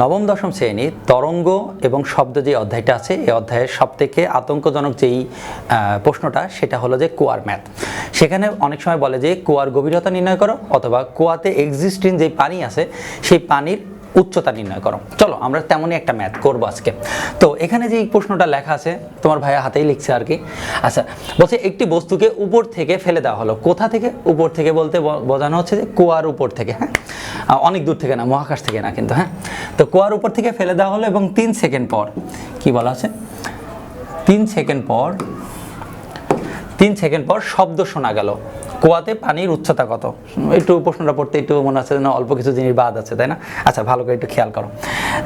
নবম দশম শ্রেণি তরঙ্গ এবং শব্দ যে অধ্যায়টা আছে, এই অধ্যায়ের সব থেকে আতঙ্কজনক যেই প্রশ্নটা সেটা হলো যে কুয়ার ম্যাথ। সেখানে অনেক সময় বলে যে কুয়ার গভীরতা নির্ণয় করো অথবা কুয়াতে এক্সিস্টিং যে পানি আছে, সেই পানির উচ্চতা নির্ণয় করো। চলো, আমরা তেমনই একটা ম্যাথ করব আজকে। তো এখানে যে প্রশ্নটা লেখা আছে, তোমার ভাইয়া হাতেই লিখছে আর কি। আচ্ছা বলছে একটি বস্তুকে উপর থেকে ফেলে দেওয়া হলো। কোথা থেকে? উপর থেকে বলতে বোঝানো হচ্ছে যে কুয়ার উপর থেকে হ্যাঁ? অনেক দূর থেকে না, মহাকাশ থেকে না কিন্তু হ্যাঁ? তো কুয়ার উপর থেকে ফেলে দেওয়া হলো এবং তিন সেকেন্ড পর, কি বলা আছে? তিন সেকেন্ড পর, তিন সেকেন্ড পর শব্দ শোনা গেল। কুয়াতে পানির উচ্চতা কত? একটু প্রশ্নটা পড়তে একটু মনে হচ্ছে না, অল্প কিছু জিনিস বাদ আছে, তাই না? আচ্ছা ভালো করে একটু খেয়াল করো।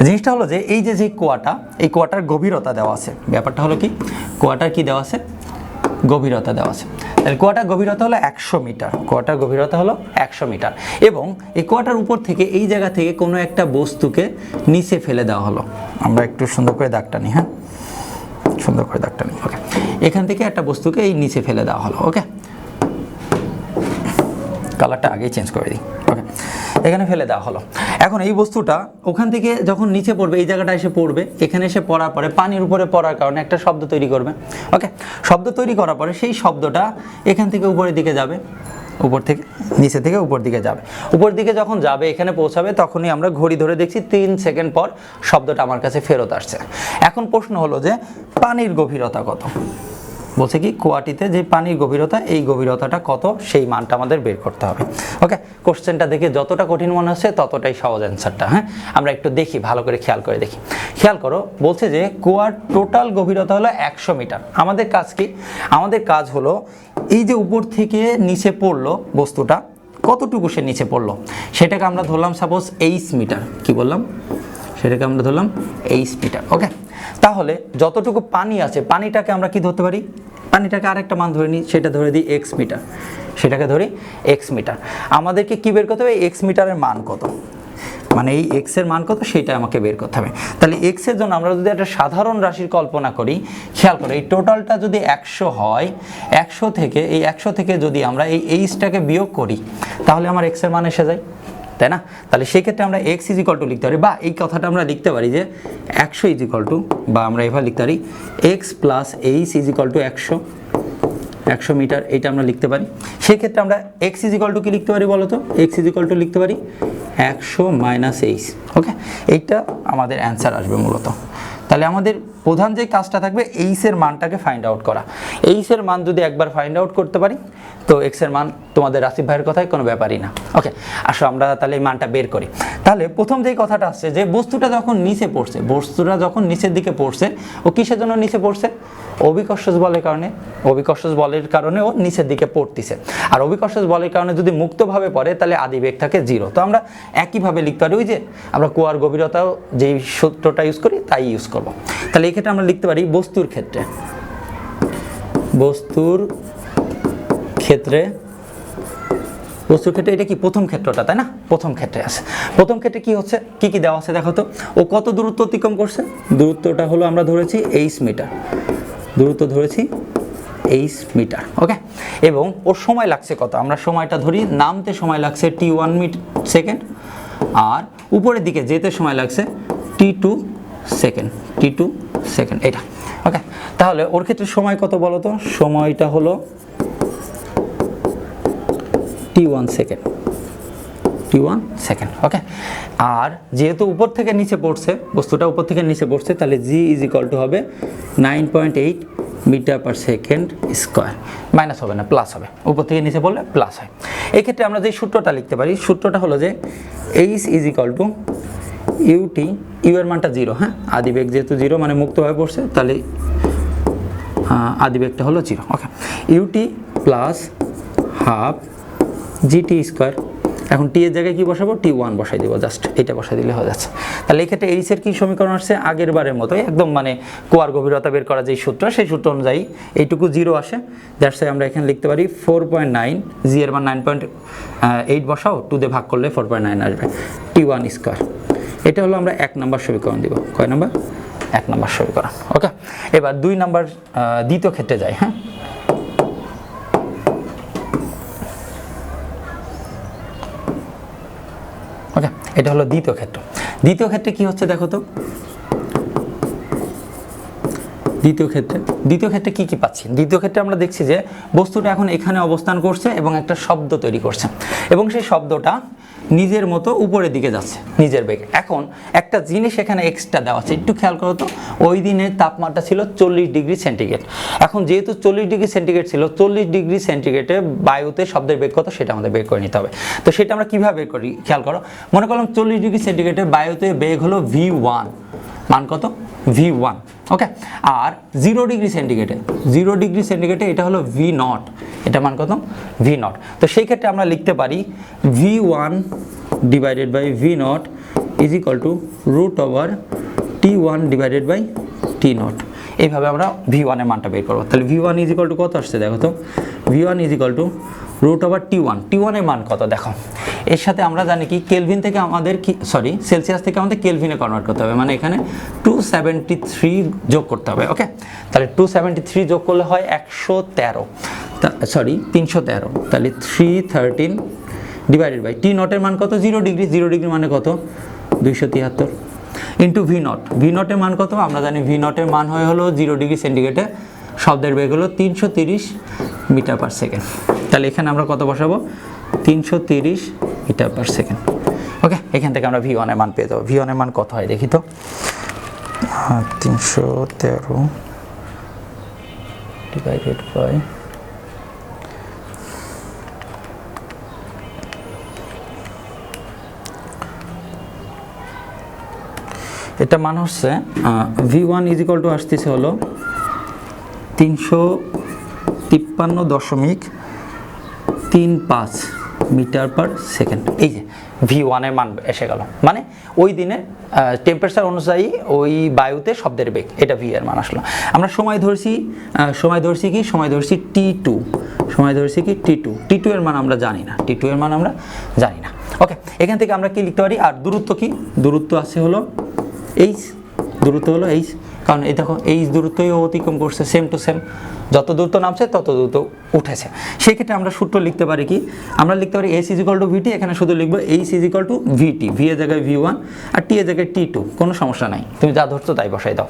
জিনিসটা হলো যে, এই যে যে কুয়াটা, এই কুয়াটার গভীরতা দেওয়া আছে। ব্যাপারটা হলো কি? কুয়াটার কি দেওয়া আছে? গভীরতা দেওয়া আছে। তাহলে কুয়াটার গভীরতা হলো একশো মিটার। কুয়াটার গভীরতা হলো একশো মিটার। এবং এই কুয়াটার উপর থেকে, এই জায়গা থেকে কোনো একটা বস্তুকে নিচে ফেলে দেওয়া হলো। আমরা একটু সুন্দর করে দাগটা নিই হ্যাঁ? সুন্দর করে দাগটা নিই, ওকে। এখান থেকে একটা বস্তুকে এই নিচে ফেলে দেওয়া হলো, ওকে? কালারটা আগেই চেঞ্জ করে দিই। ওকে এখানে ফেলে দেওয়া হলো। এখন এই বস্তুটা ওখান থেকে যখন নিচে পড়বে, এই জায়গাটা এসে পড়বে, এখানে এসে পড়ার পরে পানির উপরে পড়ার কারণে একটা শব্দ তৈরি করবে। ওকে শব্দ তৈরি করার পরে সেই শব্দটা এখান থেকে উপরের দিকে যাবে, উপর থেকে, নিচে থেকে উপর দিকে যাবে। উপর দিকে যখন যাবে, এখানে পৌঁছাবে, তখনই আমরা ঘড়ি ধরে দেখছি তিন সেকেন্ড পর শব্দটা আমার কাছে ফেরত আসছে। এখন প্রশ্ন হলো যে, পানির গভীরতা কত? বলছে কি কুয়াটিতে যে পানির গভীরতা, এই গভীরতাটা কত, সেই মানটা আমাদের বের করতে হবে। ওকে কোশ্চেনটা দেখে যতটা কঠিন মনে হচ্ছে, ততটাই সহজ অ্যান্সারটা হ্যাঁ? আমরা একটু দেখি, ভালো করে খেয়াল করে দেখি। খেয়াল করো, বলছে যে কুয়ার টোটাল গভীরতা হলো একশো মিটার। আমাদের কাজ কি? আমাদের কাজ হলো, এই যে উপর থেকে নিচে পড়ল বস্তুটা, কতটুকু সে নিচে পড়ল? সেটাকে আমরা ধরলাম সাপোজ এইচ মিটার কি বললাম? সেটাকে আমরা ধরলাম এইচ মিটার ওকে তাহলে যতটুকু পানি আছে, পানিটাকে আমরা কি ধরতে পারি? পানিটাকে আরেকটা মান ধরে নিই, সেটা ধরে দিই এক্স মিটার সেটাকে ধরি এক্স মিটার আমাদেরকে কি বের করতে হবে? এক্স মিটারের মান কত? মানে এই এক্সের মান কত? সেটা আমাকে বের করতে হবে। তাহলে এক্সের জন্য আমরা যদি একটা সাধারণ রাশির কল্পনা করি, খেয়াল করো, এই টোটালটা যদি একশো হয়, একশো থেকে, এই একশো থেকে যদি আমরা এই এইচটাকে বিয়োগ করি, তাহলে আমার এক্সের মান এসে যায়। তাই না? তাহলে সেক্ষেত্রে আমরা এক্স ইজ ইকল টু লিখতে পারি বা এই কথাটা আমরা লিখতে পারি যে একশো ইজ ইকল টু বা আমরা এভাবে লিখতে পারি X plus H is equal to একশো একশো মিটার এটা আমরা লিখতে পারি। সেক্ষেত্রে আমরা এক্স ইজ ইকল টু কি লিখতে পারি বলো তো এক্স ইজ ইকল টু লিখতে পারি একশো মাইনাস এইচ ওকে এইটা আমাদের অ্যান্সার আসবে মূলত। তাহলে আমাদের প্রধান যে কাজটা থাকবে এইসের মানটাকে ফাইন্ড আউট করা। এইসের মান যদি একবার ফাইন্ড আউট করতে পারি, তো এক্সের মান তোমাদের রাসিফ ভাইয়ের কথায় কোনো ব্যাপারই না। ওকে আসো আমরা তাহলে এই মানটা বের করি। তাহলে প্রথম যেই কথাটা আসছে যে, বস্তুটা যখন নিচে পড়ছে, বস্তুটা যখন নিচের দিকে পড়ছে, ও কিসের জন্য নিচে পড়ছে? অভিকর্ষজ বলের কারণে, অভিকর্ষজ বলের কারণে ও নিচের দিকে পড়তিছে। আর অভিকর্ষজ বলের কারণে যদি মুক্তভাবে পড়ে, তাহলে আদি বেগ থাকে জিরো। তো আমরা একইভাবে লিখতে পারি, ওই যে আমরা কুয়ার গভীরতাও যেই সূত্রটা ইউজ করি, তাই ইউজ করব। তাহলে এই ক্ষেত্রে আমরা লিখতে পারি বস্তুর ক্ষেত্রে। বস্তুর ক্ষেত্রে বস্তুর ক্ষেত্রে এটা কি প্রথম ক্ষেত্রটা, তাই না? প্রথম ক্ষেত্রে আছে। প্রথম ক্ষেত্রে কি হচ্ছে? কি কি দেওয়া আছে দেখো তো? ও কত দূরত্ব অতিক্রম করছে? দূরত্বটা হলো আমরা ধরেছি এইচ মিটার দূরত্ব ধরেছি এইচ মিটার ওকে এবং ওর সময় লাগছে কত? আমরা সময়টা ধরি, নামতে সময় লাগছে টি ওয়ান মিট সেকেন্ড আর উপরের দিকে যেতে সময় লাগছে T two second T two second এটা ওকে তাহলে ওর ক্ষেত্রে সময় কত বলো তো সময়টা হলো T one second T one second okay আর যেহেতু উপর থেকে নিচে পড়ছে, বস্তুটা উপর থেকে নিচে পড়ছে, তাহলে জি ইজ ইকাল টু হবে nine point eight metre per second square minus হবে না প্লাস হবে। উপর থেকে নিচে পড়লে প্লাস হয়। এক্ষেত্রে আমরা যে সূত্রটা লিখতে পারি, সূত্রটা হলো যে H is equal to U T U এর মানটা জিরো হ্যাঁ? আদিবেগ যেহেতু জিরো মানে মুক্তভাবে পড়ছে, তাহলে আদিবেগটা হলো zero okay U T plus half G T square এখন টি এর জায়গায় কি বসাবো? টি ওয়ান বসাই দিব জাস্ট এটা বসাই দিলে হয়ে যাচ্ছে। তাহলে এই ক্ষেত্রে এইচ এর কি সমীকরণ আসছে? আগের বারের মতোই, একদম মানে কুয়ার গভীরতা বের করা যেই সূত্র, সেই সূত্র অনুযায়ী এইটুকু জিরো আসে। দ্যাটস আমরা এখানে লিখতে পারি ফোর পয়েন্ট নাইন জি এর মান নাইন পয়েন্ট এইট বসাও টু দিয়ে ভাগ করলে ফোর পয়েন্ট নাইন আসবে। টি ওয়ান স্কোয়ার এটা হলো আমরা এক নম্বর সমীকরণ দিব। কয় নম্বর? এক নম্বর সমীকরণ। ওকে এবার দুই নম্বর দ্বিতীয় ক্ষেত্রে যাই হ্যাঁ ওকে এটা হলো দ্বিতীয় ক্ষেত্র। দ্বিতীয় ক্ষেত্রে কি হচ্ছে দেখো তো? দ্বিতীয় ক্ষেত্রে দ্বিতীয় ক্ষেত্রে কি কি পাচ্ছি? দ্বিতীয় ক্ষেত্রে আমরা দেখছি যে বস্তুটা এখন এখানে অবস্থান করছে এবং একটা শব্দ তৈরি করছে। এবং সেই শব্দটা নিজের মতো উপরের দিকে যাচ্ছে, নিজের বেগে। এখন একটা জিনিস এখানে এক্সট্রা দেওয়া আছে, একটু খেয়াল করো তো। ওই দিনের তাপমাত্রা ছিল চল্লিশ ডিগ্রি সেন্টিগ্রেড। এখন যেহেতু চল্লিশ ডিগ্রি সেন্টিগ্রেড ছিল, চল্লিশ ডিগ্রি সেন্টিগ্রেডে বায়ুতে শব্দের বেগ কত সেটা আমাদের বের করে নিতে হবে। তো সেটা আমরা কীভাবে বের করি, খেয়াল করো। মনে করলাম চল্লিশ ডিগ্রি সেন্টিগ্রেডে বায়ুতে বেগ হলো ভি ওয়ান মান কত? ভি ওয়ান ওকে আর জিরো ডিগ্রি সেন্টিগ্রেডে জিরো ডিগ্রি সেন্টিগ্রেডে এটা হলো ভি নট এটা মান কত? ভি নট তো সেই ক্ষেত্রে আমরা লিখতে পারি V one divided by V naught is equal to root over T one divided by T naught এইভাবে আমরা ভি ওয়ানের মানটা বের করব। তাহলে V one is equal to কত আসছে দেখো তো? V one is equal to root over T one T ওয়ানের মান কত দেখো? এর সাথে আমরা জানি কি কেলভিন থেকে আমাদের কি সরি সেলসিয়াস থেকে আমাদের কেলভিনে কনভার্ট করতে হবে। মানে এখানে টু সেভেন্টি থ্রি যোগ করতে হবে ওকে তাহলে টু সেভেন্টি থ্রি যোগ করলে হয় একশো তেরো। সরি তিনশো তেরো। তাহলে three thirteen divided by T নটের মান কত? জিরো ডিগ্রি জিরো ডিগ্রি মানে কত? দুইশো তিয়াত্তর ইন্টু ভি নট ভি নটের মান কত? আমরা জানি ভি নটের মান হয়ে হলো জিরো ডিগ্রি সেন্টিগ্রেডে শব্দের বেগ হলো তিনশো তিরিশ মিটার পার সেকেন্ড তাহলে এখানে আমরা কত বসাবো? তিনশো তিরিশ মিটার পার সেকেন্ড ওকে এখান থেকে আমরা ভি ওয়ানের মান পেয়ে যাব। ভি ওয়ানের মান কত হয় দেখি তো। তিনশো তেরো ডিভাইডেড বাই এটা মান হচ্ছে V one is equal to আসতেছে হলো তিনশো তিপ্পান্ন দশমিক তিন পাঁচ মিটার পার সেকেন্ড। এই যে ভি ওয়ানের মান এসে গেল। মানে ওই দিনে টেম্পারেচার অনুযায়ী ওই বায়ুতে শব্দের বেগ, এটা ভি এর মান আসলো। আমরা সময় ধরছি সময় ধরছি কি? সময় ধরছি টি টু সময় ধরছি কি? টি টু টি টু এর মান আমরা জানি না। টি টু এর মান আমরা জানি না। ওকে এখান থেকে আমরা কি লিখতে পারি? আর দূরত্ব কি? দূরত্ব আছে হলো এইচ দূরত্ব হলো এইচ কারণ এই দেখো এইচ দূরত্বই অতিক্রম করছে সেম টু সেম যত দূরত্ব নামছে, তত দূরত্ব উঠেছে। সেই ক্ষেত্রে আমরা সূত্র লিখতে পারি কি? আমরা লিখতে পারি এস ইজিকল টু ভিটি এখানে শুধু লিখব H is equal to V T V এর জায়গায় ভি ওয়ান আর টি এর জায়গায় টি টু কোনো সমস্যা নাই। তুমি যা ধরছো তাই বসাই দাও।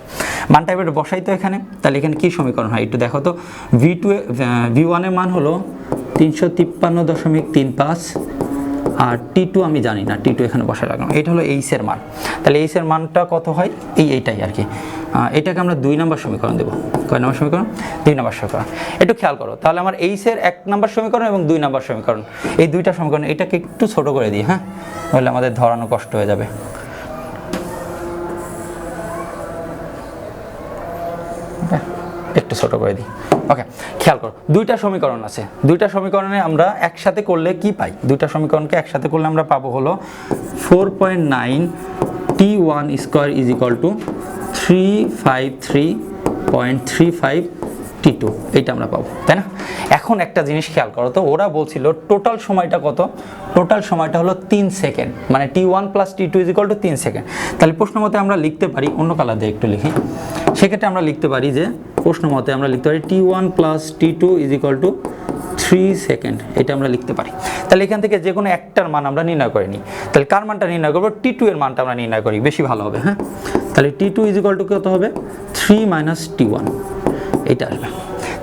মান টাইপের বসাই তো এখানে, তাহলে এখানে কী সমীকরণ হয় একটু দেখো তো। ভি টু ভি ওয়ানের মান হলো তিনশো তিপ্পান্ন দশমিক তিন পাঁচ আর টি টু আমি জানি না টি টু এখানে বসে রাখলাম এটা হলো এইসের মান। তাহলে এইসের মানটা কত হয়? এই এইটাই আর কি। এটাকে আমরা দুই নম্বর সমীকরণ দেবো। কয় নম্বর সমীকরণ? দুই নম্বর সমীকরণ। একটু খেয়াল করো, তাহলে আমার এইসের এক নম্বর সমীকরণ এবং দুই নম্বর সমীকরণ। এই দুইটা সমীকরণ, এটাকে একটু ছোট করে দিই হ্যাঁ? তাহলে আমাদের ধরানো কষ্ট হয়ে যাবে। একটু ছোট করে দিই। ওকে খেয়াল করো, দুইটা সমীকরণ আছে। দুইটা সমীকরণে আমরা একসাথে করলে কি পাই? দুইটা সমীকরণকে একসাথে করলে আমরা পাবো হলো four point nine T one square is equal to three five three point three five T two. এইটা আমরা পাবো, তাই না? এখন একটা জিনিস খেয়াল করো, তো ওরা বলছিল টোটাল সময়টা কত? টোটাল সময়টা হলো তিন সেকেন্ড মানে T one plus T two is equal to তিন সেকেন্ড। তাহলে প্রশ্ন মতে আমরা লিখতে পারি, অন্য কালার দিয়ে একটু লিখি। সেক্ষেত্রে আমরা লিখতে পারি যে প্রশ্ন মতে আমরা লিখতে পারি T one plus T two is equal to three second এটা আমরা লিখতে পারি। তাহলে এখান থেকে যে কোনো একটার মান আমরা নির্ণয় করে নিই। তাহলে কার মানটা নির্ণয় করব? টি টু এর মানটা আমরা নির্ণয় করি। বেশি ভালো হবে হ্যাঁ? তাহলে T two is equal to কত হবে? থ্রি মাইনাস টি ওয়ান এইটা আসবে।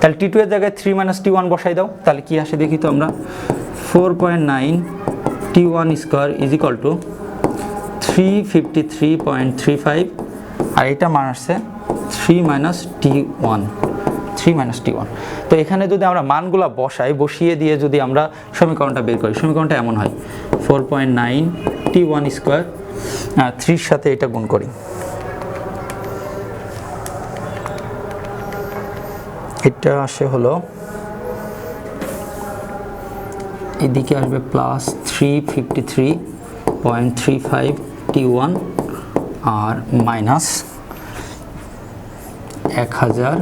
তাহলে টি টু এর জায়গায় থ্রি মাইনাস টি ওয়ান বসাই দাও। তাহলে কি আসে দেখি তো আমরা? Four point nine T one square is equal to three fifty three point three five আর এটা মান আসছে three minus T one three minus T one তো এখানে যদি আমরা মানগুলো বসাই, বসিয়ে দিয়ে যদি আমরা সমীকরণটা বের করি, সমীকরণটা এমন হয় four point nine T one square থ্রির সাথে এটা গুণ করি। এটা আসে হলো, এদিকে আসবে plus three fifty three point three five T one আর মাইনাস এক হাজার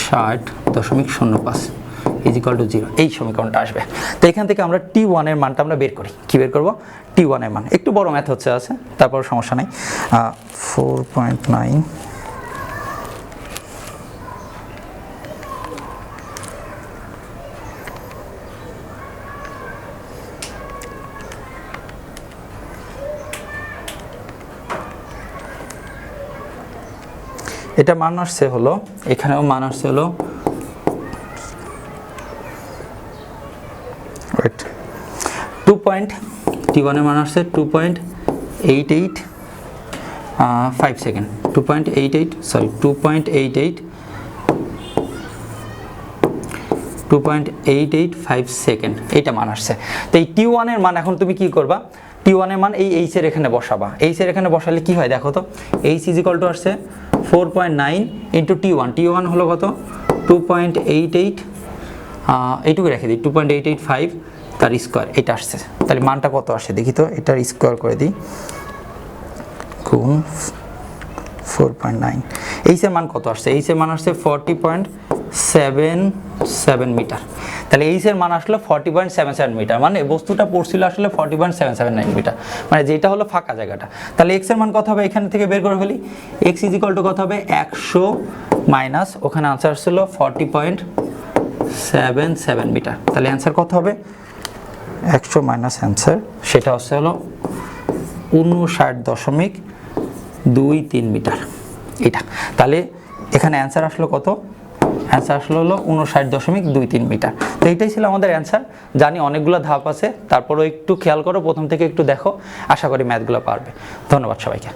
ষাট দশমিক শূন্য পাঁচ ইজিকাল টু জিরো এই সমীকরণটা আসবে। তো এখান থেকে আমরা টি ওয়ানের মানটা আমরা বের করি। কী বের করব? টি ওয়ানের মান। একটু বড় ম্যাথ হচ্ছে, আছে। তারপর সমস্যা নাই। ফোর পয়েন্ট নাইন এটা মান আসছে হলো, এখানেও মান হলো টু পয়েন্ট টি ওয়ানের মান আসছে two point eight eight five second two point eight eight sorry two point eight eight two point eight eight five second এইটা মান আসছে। তো এই টি ওয়ানের মান এখন তুমি কি করবা? টি ওয়ানের মান এই এইচের এখানে বসাবা। এইচের এখানে বসালে কি হয় দেখো তো? এইচ ইজিকল টু আসছে four point nine into T one T one হলো কত? টু পয়েন্ট এইট এইট এইটুকু রেখে দিই two point eight eight five তার স্কোয়ার এটা আসছে। তাহলে মানটা কত আসে? দেখি তো, এটার স্কোয়ার করে দিই। গুণ ফোর পয়েন্ট নাইন। এইচের মান কত আসছে? এইচের মান আসছে forty point seven seven metre তাহলে এইচের মান আসলো forty point seven seven metre মানে বস্তুটা পড়ছিল আসলে forty point seven seven nine metre মানে যেটা হলো ফাঁকা জায়গাটা। তাহলে এক্সের মান কত হবে? এখান থেকে বের করে ফেলি। এক্স ইজিকল টু কত হবে? একশো মাইনাস ওখানে আনসার ছিল forty point seven seven metre তাহলে অ্যান্সার কত হবে? একশো মাইনাস অ্যান্সার সেটা হচ্ছে হলো উনষাট দশমিক দুই তিন মিটার এটা। তাহলে এখানে অ্যান্সার আসলো কত? অ্যান্সার আসলে হলো উনষাট দশমিক দুই তিন মিটার। তো এইটাই ছিল আমাদের অ্যান্সার জানি অনেকগুলো ধাপ আছে, তারপরও একটু খেয়াল করো, প্রথম থেকে একটু দেখো। আশা করি ম্যাথগুলো পারবে। ধন্যবাদ সবাইকে।